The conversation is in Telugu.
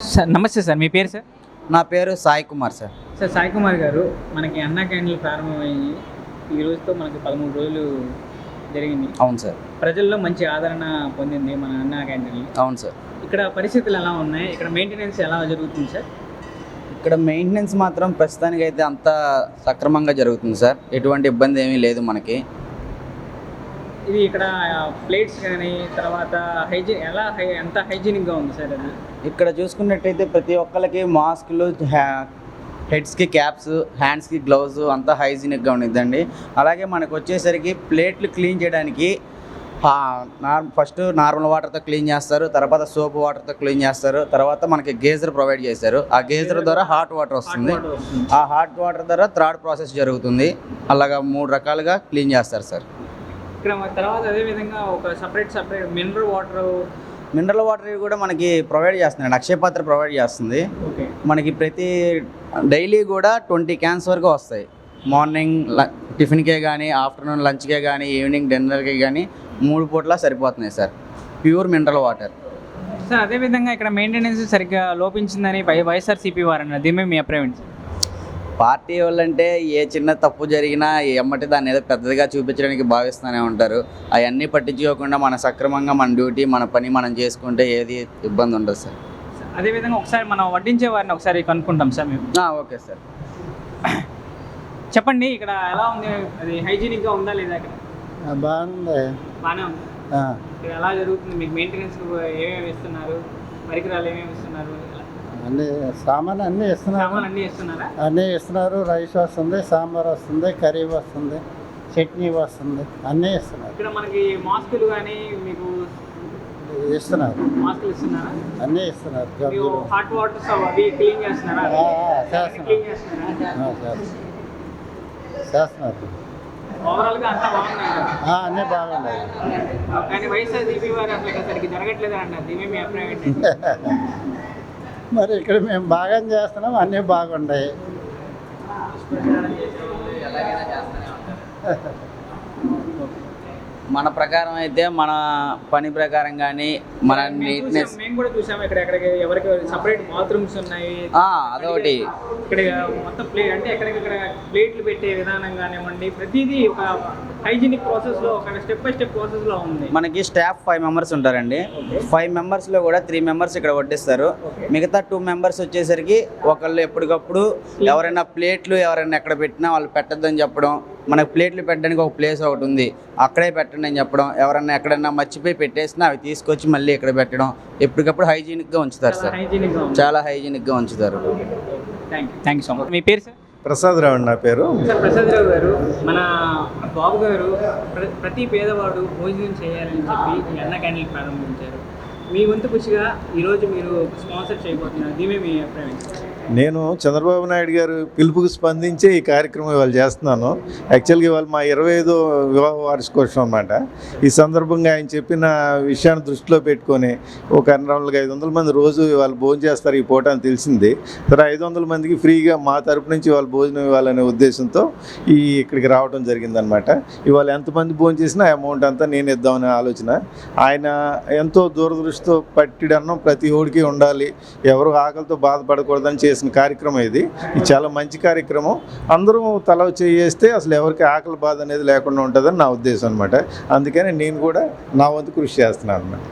సార్ నమస్తే సార్ మీ పేరు సార్? నా పేరు సాయి కుమార్ సార్. సార్ సాయి కుమార్ గారు మనకి అన్నా క్యాంటీన్లు ప్రారంభమయ్యి ఈ రోజుతో మనకి పదమూడు రోజులు జరిగింది. అవును సార్. ప్రజల్లో మంచి ఆదరణ పొందింది మన అన్నా క్యాంటీన్లు అవును సార్. ఇక్కడ పరిస్థితులు ఎలా ఉన్నాయి? ఇక్కడ మెయింటెనెన్స్ ఎలా జరుగుతుంది సార్? ఇక్కడ మెయింటెనెన్స్ మాత్రం ప్రస్తుతానికి అయితే అంతా సక్రమంగా జరుగుతుంది సార్. ఎటువంటి ఇబ్బంది ఏమీ లేదు మనకి. ఇది ఇక్కడ ప్లేట్స్ కానీ తర్వాత హైజీన్ ఎలా హై ఎంత హైజీనిక్గా ఉంది సార్ అది? ఇక్కడ చూసుకున్నట్టయితే ప్రతి ఒక్కరికి మాస్కులు హెడ్స్కి క్యాప్స్ హ్యాండ్స్కి గ్లౌజ్ అంతా హైజీనిక్గా ఉండిద్దండి. అలాగే మనకు వచ్చేసరికి ప్లేట్లు క్లీన్ చేయడానికి ఫస్ట్ నార్మల్ వాటర్తో క్లీన్ చేస్తారు తర్వాత సోప్ వాటర్తో క్లీన్ చేస్తారు తర్వాత మనకి గేజర్ ప్రొవైడ్ చేశారు. ఆ గేజర్ ద్వారా హాట్ వాటర్ వస్తుంది. ఆ హాట్ వాటర్ ద్వారా థర్డ్ ప్రాసెస్ జరుగుతుంది. అలాగా మూడు రకాలుగా క్లీన్ చేస్తారు సార్. ఇక్కడ తర్వాత అదే విధంగా ఒక separate separate mineral water mineral water కూడా మనకి ప్రొవైడ్ చేస్తున్నాడు అక్షయ పాత్ర ప్రొవైడ్ చేస్తుంది మనకి ప్రతి డైలీ కూడా ట్వంటీ క్యాన్స్ వరకు వస్తాయి. మార్నింగ్ టిఫిన్కే కానీ ఆఫ్టర్నూన్ లంచ్కే కానీ ఈవినింగ్ డిన్నర్కి కానీ మూడు పూట్ల సరిపోతున్నాయి sir. Pure mineral water sir అదే విధంగా ఇక్కడ మెయింటెనెన్స్ సరిగ్గా లోపించిందని వై వైఎస్ఆర్సీపీ వారు అన్నారు. దీని మీ అభిప్రాయం సార్? పార్టీ వాళ్ళంటే ఏ చిన్న తప్పు జరిగినా ఎమ్మటి దాన్ని ఏదో పెద్దదిగా చూపించడానికి భావిస్తూనే ఉంటారు. అవన్నీ పట్టించుకోకుండా మన సక్రమంగా మన డ్యూటీ మన పని మనం చేసుకుంటే ఏది ఇబ్బంది ఉండదు సార్. అదే విధంగా ఒకసారి మనం వడ్డించే వారిని ఒకసారి కనుక్కుంటాం సార్ మేము. ఆ, ఓకే సార్. చెప్పండి ఇక్కడ ఎలా ఉంది? అది హైజీనిక్గా ఉందా లేదా ఇక్కడ? బాగుంది. బాగానే ఉంది. ఆ, ఇక్కడ ఎలా జరుగుతుంది? మీకు మెయింటెనెన్స్ ఏమేమి ఇస్తున్నారు? పరికరాలు ఏమేమి ఇస్తున్నారు? ఎలా? అన్ని సామాన్ అన్నీ ఇస్తున్నారు అన్నీ ఇస్తున్నారా అన్నీ ఇస్తున్నారు రైస్ వస్తుంది సాంబార్ వస్తుంది కర్రీ వస్తుంది చట్నీ వస్తుంది అన్నీ ఇస్తున్నారు ఇక్కడ మనకి మాస్కులు కానీ మీకు ఇస్తున్నారు మాస్కులు ఇస్తున్నారా? అన్నీ ఇస్తున్నారు హాట్ అవి క్లీన్ చేస్తున్నారా? ఆ, ఆ, చేస్తున్నారు. క్లీన్ చేస్తున్నారా? ఆ, చేస్తున్నారు. చేస్తున్నారు. ఓవరాల్గా అంతా బాగుంది అంటారు. ఆ, అన్నీ బాగున్నాయి. కానీ వైఎస్ఆర్సీపీ వారు అసలు ఇక్కడ సరిగ్గా జరగట్లేదు అంటారు? దీని మీద మీ అభిప్రాయం ఏంటి? మరి ఇక్కడ మేము బాగా చేస్తున్నాం అన్నీ బాగున్నాయి మన ప్రకారం అయితే మన పని ప్రకారం కానీ మన నీట్నెస్ మేము కూడా చూసాము ఇక్కడ ఎక్కడికి ఎవరికి సపరేట్ బాత్రూమ్స్ ఉన్నాయి. అదొకటి. ఇక్కడ మొత్తం ప్లే అంటే ఎక్కడికక్కడ ప్లేట్లు పెట్టే విధానం కానివ్వండి ప్రతిదీ ఒక హైజీనిక్ ప్రాసెస్లో ఒక స్టెప్ బై స్టెప్ ప్రాసెస్లో ఉంది. మనకి స్టాఫ్ ఫైవ్ మెంబర్స్ ఉంటారండి. ఫైవ్ మెంబర్స్లో కూడా త్రీ మెంబర్స్ ఇక్కడ వడ్డిస్తారు. మిగతా టూ మెంబర్స్ వచ్చేసరికి ఒకళ్ళు ఎప్పటికప్పుడు ఎవరైనా ప్లేట్లు ఎవరైనా ఎక్కడ పెట్టినా వాళ్ళు పెట్టద్దని చెప్పడం మనకు ప్లేట్లు పెట్టడానికి ఒక ప్లేస్ ఒకటి ఉంది. అక్కడే పెట్టండి అని చెప్పడం ఎవరైనా ఎక్కడైనా మర్చిపోయి పెట్టేసినా అవి తీసుకొచ్చి మళ్ళీ ఇక్కడ పెట్టడం ఎప్పటికప్పుడు హైజీనిక్గా ఉంచుతారు సార్. హైజీనిక్గా ఉంది చాలా హైజీనిక్గా ఉంచుతారు. Thank you thank you so much మీ పేరు సార్ ప్రసాద్ రావు నా పేరు. సార్ ప్రసాద్ రావు గారు మన బాబు గారు ప్ర- ప్రతి పేదవాడు భోజనం చేయాలని చెప్పి అన్న క్యాంటీన్ ప్రారంభించారు. మీ వంతు ఖుషిగా ఈరోజు మీరు స్పాన్సర్ చేయబోతున్నారు దీని మీ అభిప్రాయం నేను చంద్రబాబు నాయుడు గారు పిలుపుకి స్పందించి ఈ కార్యక్రమం ఇవాళ చేస్తున్నాను. యాక్చువల్గా ఇవాళ మా ఇరవై ఐదో వివాహ వార్షికోత్సవం అనమాట ఈ సందర్భంగా ఆయన చెప్పిన విషయాన్ని దృష్టిలో పెట్టుకొని ఒక అన్నరాళ్ళకి ఐదు వందల మంది రోజు ఇవాళ భోజనం చేస్తారు ఈ పూట అని తెలిసింది. సరే ఐదు వందల మందికి ఫ్రీగా మా తరపు నుంచి ఇవాళ భోజనం ఇవ్వాలనే ఉద్దేశంతో ఈ ఇక్కడికి రావడం జరిగిందనమాట ఇవాళ ఎంతమంది భోజనం చేసినా ఆ అమౌంట్ అంతా నేను ఇద్దామనే ఆలోచన. ఆయన ఎంతో దూరదృష్టితో పట్టిడన్నం ప్రతి ఓడికి ఉండాలి. ఎవరు ఆకలితో బాధపడకూడదని చేసిన కార్యక్రమం ఇది. ఇది చాలా మంచి కార్యక్రమం. అందరూ తల చేస్తే అసలు ఎవరికి ఆకలి బాధ అనేది లేకుండా ఉంటుందని నా ఉద్దేశం అనమాట అందుకని నేను కూడా నా వంతు కృషి చేస్తున్నాను అన్నమాట.